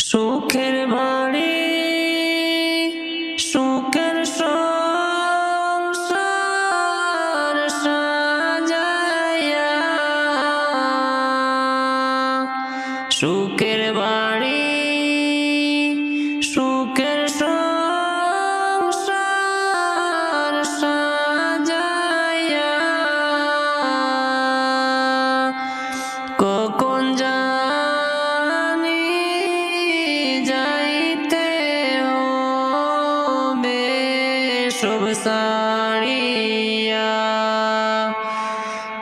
সুখের বাড়ি সুখের সংসার সাজায়া সুখের সারিয়া।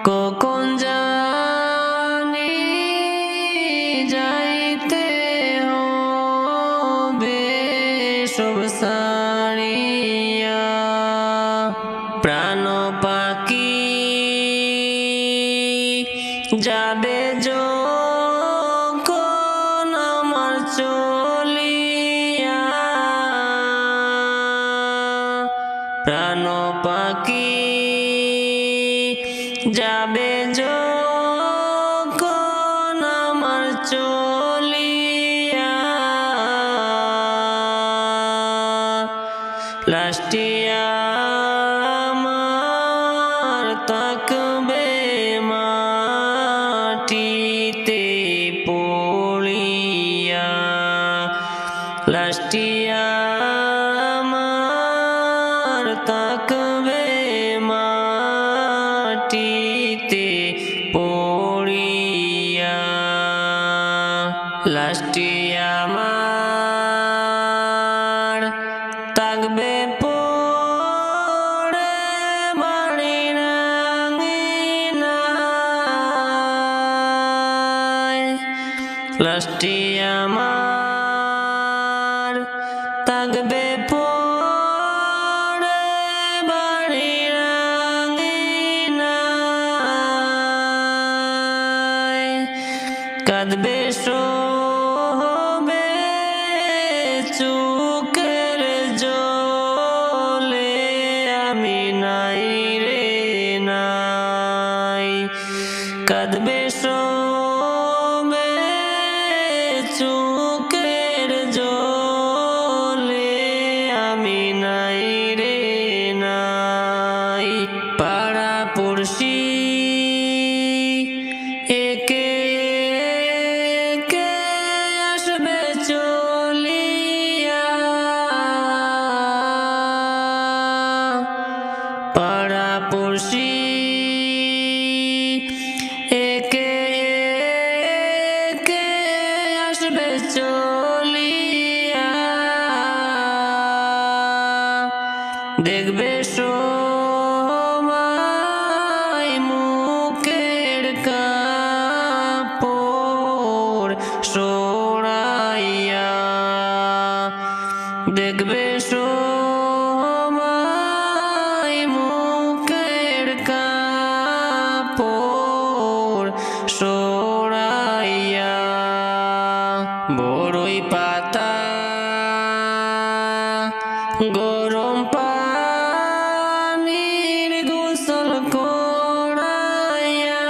কখন জানি যাইতে হবে সব প্রাণ পাখি যাবে যখন আমার চলিয়া। লাস্টিয়া আমার থাকবে পড়ে বাড়ির লাস্টি আমার থাকবে কাঁদবে সোবে চুকের জলে আমি নাই রে নাই পাড়া পড়শি একে একে আসবে চলিয়া পাড়া পড়শি দেখবে সময় মুখের কাপড় সরাইয়া বড়ই পাতা গরম পানির গোসল করাইয়া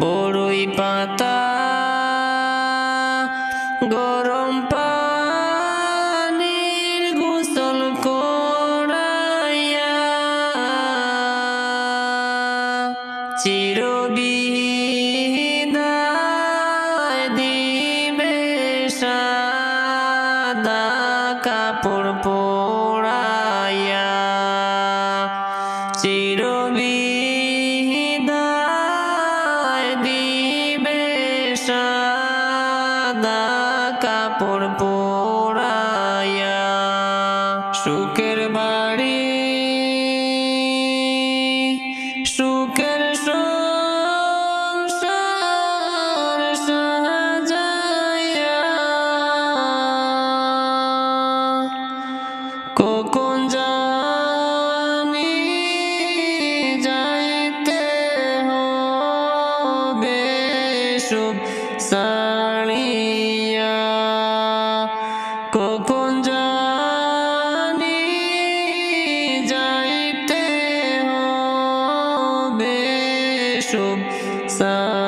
বড়ই পাতা গরম পানির গোসল করাইয়া চিরবিদায় দিবে সাদা কাপড় পরাইয়া চিরবিদায় shoe. Some